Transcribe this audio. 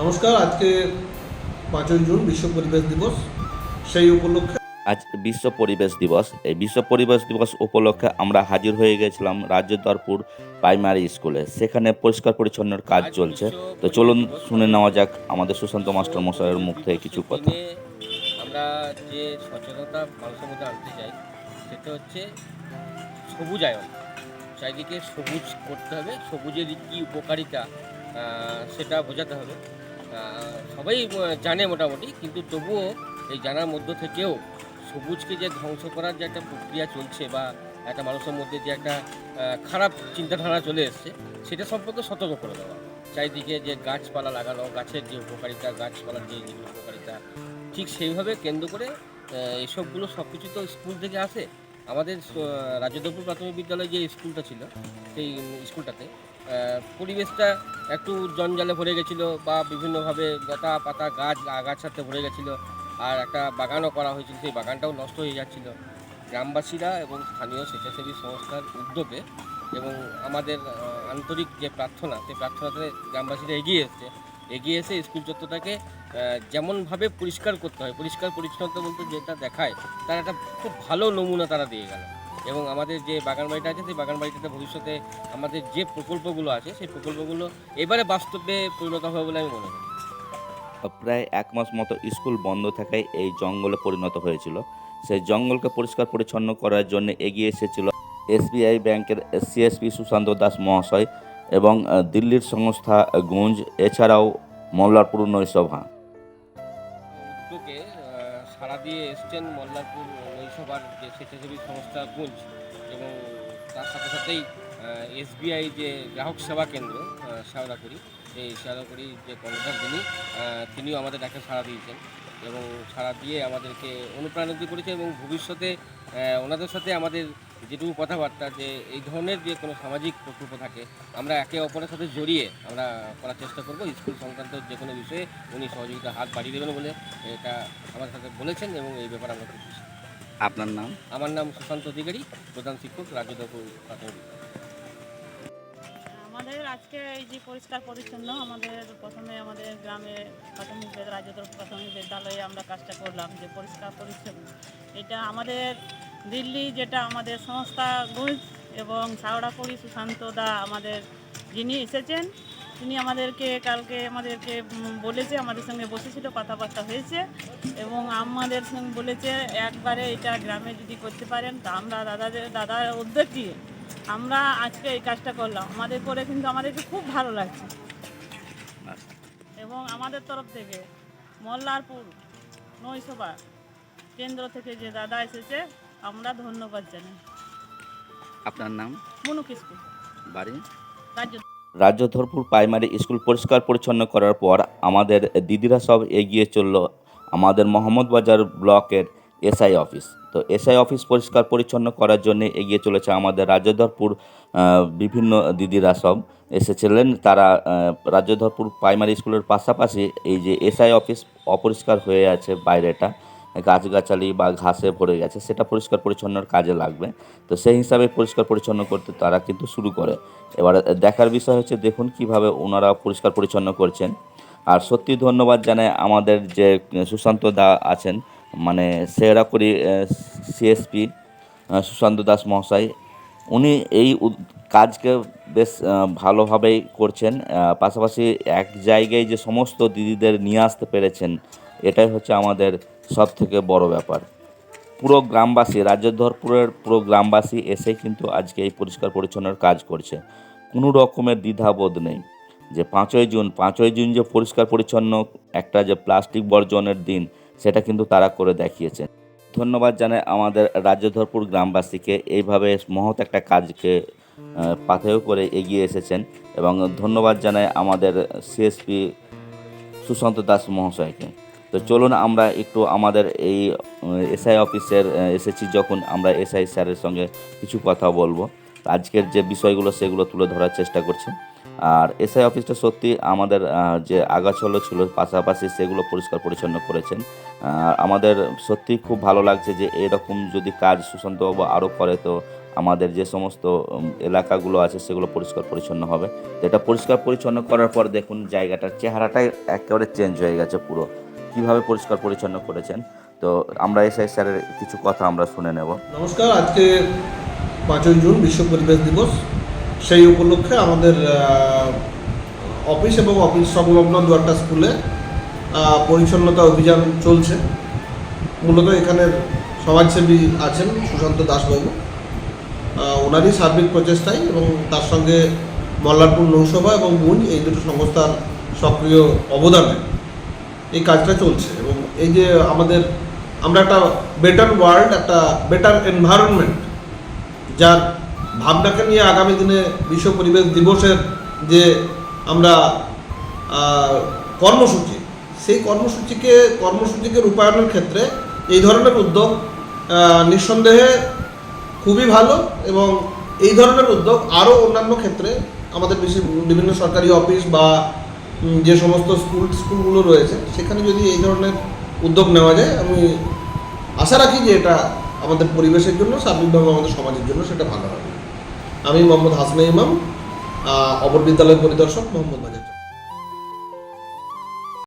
নমস্কার আজকে পাঁচই জুন বিশ্ব পরিবেশ দিবস। সেই উপলক্ষে আজ বিশ্ব পরিবেশ দিবস। এই বিশ্ব পরিবেশ দিবস উপলক্ষে আমরা হাজির হয়ে গেছিলাম রাজ্য দরপুর প্রাইমারি স্কুলে। সেখানে পরিষ্কার পরিচ্ছন্নের কাজ চলছে। তো চলুন শুনে নেওয়া যাক আমাদের সুশান্ত মাস্টার মশাইয়ের মুখ থেকে কিছু কথা। আমরা যে সচেতনতা মানুষের মধ্যে আনতে চাই সেটা হচ্ছে সবুজায়ন চারিদিকে সবুজ করতে হবে। সবুজের কী উপকারিতা সেটা বোঝাতে হবে। সবাই জানে মোটামুটি কিন্তু তবুও এই জানার মধ্য থেকেও সবুজকে যে ধ্বংস করার যে একটা প্রক্রিয়া চলছে বা একটা মানুষের মধ্যে যে একটা খারাপ চিন্তাধারা চলে এসছে সেটা সম্পর্কে সতর্ক করে দেওয়া। চারিদিকে যে গাছপালা লাগানো গাছের যে উপকারিতা গাছপালার যে উপকারিতা ঠিক সেইভাবে কেন্দ্র করে এসবগুলো সব কিছু তো স্কুল থেকে আসে। আমাদের আহ, রাজ্যদপুর প্রাথমিক বিদ্যালয় যে স্কুলটা ছিল সেই স্কুলটাতে পরিবেশটা একটু জঞ্জালে ভরে গেছিল বা বিভিন্নভাবে লতা পাতা গাছ আগাছাতে ভরে গেছিল। আর একটা বাগানও করা হয়েছিল, সেই বাগানটাও নষ্ট হয়ে যাচ্ছিল। গ্রামবাসীরা এবং স্থানীয় স্বেচ্ছাসেবী সংস্থার উদ্যোগে এবং আমাদের আন্তরিক যে প্রার্থনা, সেই প্রার্থনাতে গ্রামবাসীরা এগিয়ে এসছে। এগিয়ে এসে স্কুল চত্বরটাকে যেমনভাবে পরিষ্কার করতে হয়, পরিষ্কার পরিচ্ছন্নতা বলতে যেটা দেখায়, তার একটা খুব ভালো নমুনা তারা দিয়ে গেল। এবং আমাদের যে বাগান বাড়িটা আছে সেই বাগান বাড়িটাতে ভবিষ্যতে আমাদের যে প্রকল্পগুলো আছে সেই প্রকল্পগুলো এবারে বাস্তবে পরিণত হবে বলে আমি মনে করি। প্রায় এক মাস মতো স্কুল বন্ধ থাকায় এই জঙ্গলে পরিণত হয়েছিল। সেই জঙ্গলকে পরিষ্কার পরিচ্ছন্ন করার জন্য এগিয়ে এসেছিল এসবিআই ব্যাংকের সিএসপি সুশান্ত দাস মহাশয় এবং দিল্লির সংস্থা গুঞ্জ এছাড়াও মোল্লারপুর নৈসভা সাড়া দিয়ে এসছেন মল্লারপুর নৈসভার যে স্বেচ্ছাসেবী সংস্থা গুঞ্জ এবং তার সাথে সাথেই এসবিআই যে গ্রাহক সেবা কেন্দ্র শেওড়াকুড়ি এই শেওড়াকুড়ি যে কর্মচার যিনি তিনিও আমাদের ডাকে সাড়া দিয়েছেন এবং সাড়া দিয়ে আমাদেরকে অনুপ্রাণিত করেছে এবং ভবিষ্যতে ওনাদের সাথে আমাদের যেটুকু কথাবার্তা যে এই ধরনের যে কোনো সামাজিক প্রকল্প থাকে আমরা একে অপরের সাথে জড়িয়ে আমরা করার চেষ্টা করব। স্কুল সংক্রান্ত যে কোনো বিষয়ে উনি সহযোগিতা হাত বাড়িয়ে দেবেন বলে এটা আমার সাথে বলেছেন এবং এই ব্যাপারে আমরা খুব খুশি। আপনার নাম? আমার নাম সুশান্ত অধিকারী প্রধান শিক্ষক রাজ্যদপুর প্রাথমিক। আমাদের আজকে এই যে পরিষ্কার পরিচ্ছন্ন আমাদের প্রথমে আমাদের গ্রামে প্রাথমিক বিদ্যালয় রাজ্যদর প্রাথমিক বিদ্যালয়ে আমরা কাজটা করলাম যে পরিষ্কার পরিচ্ছন্ন। এটা আমাদের দিল্লি যেটা আমাদের সংস্থা গুজ এবং সাউড়াপুরি সুশান্ত দা আমাদের যিনি এসেছেন, তিনি আমাদেরকে কালকে আমাদেরকে বলেছে, আমাদের সঙ্গে বসেছিল, কথাবার্তা হয়েছে এবং আমাদের সঙ্গে বলেছে, একবারে এটা গ্রামে যদি করতে পারেন তা আমরা দাদাদের দাদার উদ্যোগ দিয়ে আমরা আজকে এই কাজটা করলাম। আমাদের করে কিন্তু আমাদেরকে খুব ভালো লাগছে। এবং আমাদের তরফ থেকে মল্লারপুর নৈসভা কেন্দ্র থেকে যে দাদা এসেছে আমরা ধন্যবাদ জানাই। আপনার নাম? মনু কিসকু বাড়ি? রাজ্য রাজ্যধরপুর প্রাইমারি স্কুল পরিষ্কার পরিচ্ছন্ন করার পর আমাদের দিদিরা সব এগিয়ে চলল আমাদের মোহাম্মদ বাজার ব্লকের এসআই অফিস। তো এসআই অফিস পরিষ্কার পরিচ্ছন্ন করার জন্য এগিয়ে চলেছে আমাদের রাজ্যধরপুর বিভিন্ন দিদিরা সব এসেছিলেন। তারা রাজ্যধরপুর প্রাইমারি স্কুলের পাশাপাশি এই যে এসআই অফিস অপরিষ্কার হয়ে আছে বাইরেটা। গাছগাছালি বা ঘাসে ভরে গেছে, সেটা পরিষ্কার পরিচ্ছন্নর কাজে লাগবে। তো সেই হিসাবে পরিষ্কার পরিচ্ছন্ন করতে তারা কিন্তু শুরু করে। এবার দেখার বিষয় হচ্ছে দেখুন কীভাবে ওনারা পরিষ্কার পরিচ্ছন্ন করছেন। আর সত্যি ধন্যবাদ জানাই আমাদের যে সুশান্ত দা আছেন মানে সেরা করি সিএসপি সুশান্ত দাস মহাশয়। উনি এই কাজকে বেশ ভালোভাবেই করছেন। পাশাপাশি এক জায়গায় যে সমস্ত দিদিদের নিয়ে আসতে পেরেছেন, এটাই হচ্ছে আমাদের সব থেকে বড় ব্যাপার। পুরো গ্রামবাসী, রাজ্যধরপুরের পুরো গ্রামবাসী এসে কিন্তু আজকে এই পরিষ্কার পরিচ্ছন্নের কাজ করছে। কোনো রকমের দ্বিধাবোধ নেই। যে পাঁচই জুন পাঁচই জুন যে পরিষ্কার পরিচ্ছন্ন একটা যে প্লাস্টিক বর্জনের দিন, সেটা কিন্তু তারা করে দেখিয়েছেন ধন্যবাদ জানাই আমাদের রাজ্যধরপুর গ্রামবাসীকে এইভাবে মহৎ একটা কাজকে পাথেয় করে এগিয়ে এসেছেন এবং ধন্যবাদ জানাই আমাদের সিএসপি সুশান্ত দাস মহাশয়কে। তো চলুন আমরা একটু আমাদের এই এসআই অফিসের এসেছি যখন আমরা এসআই স্যারের সঙ্গে কিছু কথা বলব। আজকের যে বিষয়গুলো, সেগুলো তুলে ধরার চেষ্টা করছি। আর এসআই অফিসটা সত্যি আমাদের যে আগাছলো ছিল, পাশাপাশি সেগুলো পরিষ্কার পরিচ্ছন্ন করেছেন। আমাদের সত্যি খুব ভালো লাগছে যে এরকম যদি কাজ সুশান্তবাবু আরও করে, তো আমাদের যে সমস্ত এলাকাগুলো আছে, সেগুলো পরিষ্কার পরিচ্ছন্ন হবে। তো এটা পরিষ্কার পরিচ্ছন্ন করার পর দেখুন, জায়গাটার চেহারাটাই একেবারে চেঞ্জ হয়ে গেছে পুরো। কীভাবে পরিষ্কার পরিচ্ছন্ন করেছেন? তো আমরা এসআই স্যারের কিছু কথা আমরা শুনে নেব। নমস্কার, আজকে পাঁচই জুন, বিশ্ব পরিবেশ দিবস। সেই উপলক্ষে আমাদের অফিস এবং অফিস সংলগ্ন দুয়ারটা স্কুলে পরিচ্ছন্নতা অভিযান চলছে। মূলত এখানের সমাজসেবী আছেন সুশান্ত দাসবাবু ওনারই সার্বিক প্রচেষ্টায় এবং তার সঙ্গে মল্লারপুর নৌসভা এবং মুঞ্জ এই দুটো সংস্থার সক্রিয় অবদানে। এই কাজটা চলছে এবং এই যে আমাদের, আমরা একটা বেটার ওয়ার্ল্ড একটা বেটার এনভায়রনমেন্ট যার ভাবনাকে নিয়ে আগামী দিনে বিশ্ব পরিবেশ দিবসের যে আমরা কর্মসূচি, সেই কর্মসূচিকে কর্মসূচিকে রূপায়ণের ক্ষেত্রে এই ধরনের উদ্যোগ নিঃসন্দেহে খুবই ভালো এবং এই ধরনের উদ্যোগ আরও অন্যান্য ক্ষেত্রে আমাদের বিভিন্ন সরকারি অফিস বা যে সমস্ত স্কুল, স্কুলগুলো রয়েছে, সেখানে যদি এই ধরনের উদ্যোগ নেওয়া যায়, আমি আশা রাখি যে এটা আমাদের পরিবেশের জন্য, সার্বিকভাবে আমাদের সমাজের জন্য সেটা ভালো হবে। আমি মোহাম্মদ হাসনা ইমাম অপর বিদ্যালয় পরিদর্শক, মোহাম্মদ বাজার